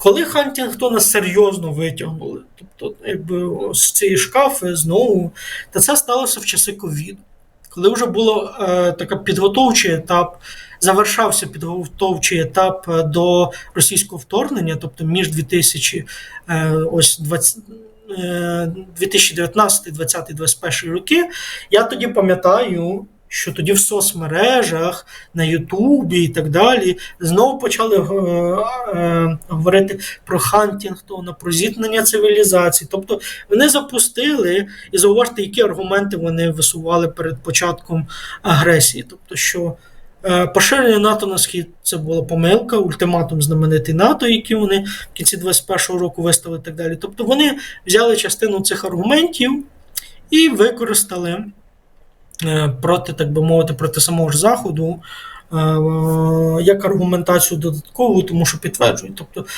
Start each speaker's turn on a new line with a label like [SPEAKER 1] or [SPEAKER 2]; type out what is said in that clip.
[SPEAKER 1] Коли Хантінгтона серйозно витягнули, тобто, якби з цієї шкафи знову, та це сталося в часи ковіду, коли вже було е, такий підготовчий етап, завершався підготовчий етап е, до російського вторгнення, тобто між 2000, е, ось 20, е, 2019, 20, 21 роки, я тоді пам'ятаю. Що тоді в соцмережах, на Ютубі і так далі знову почали е, е, говорити про Хантінгтона, про зіткнення цивілізацій. Тобто вони запустили і зауважте, які аргументи вони висували перед початком агресії. Тобто, що е, поширення НАТО на схід це була помилка, ультиматум знаменитий НАТО, який вони в кінці 21-го року виставили і так далі. Тобто вони взяли частину цих аргументів і використали проти, так би мовити, проти самого ж Заходу. е, Як аргументацію додаткову, тому що підтверджують. Тобто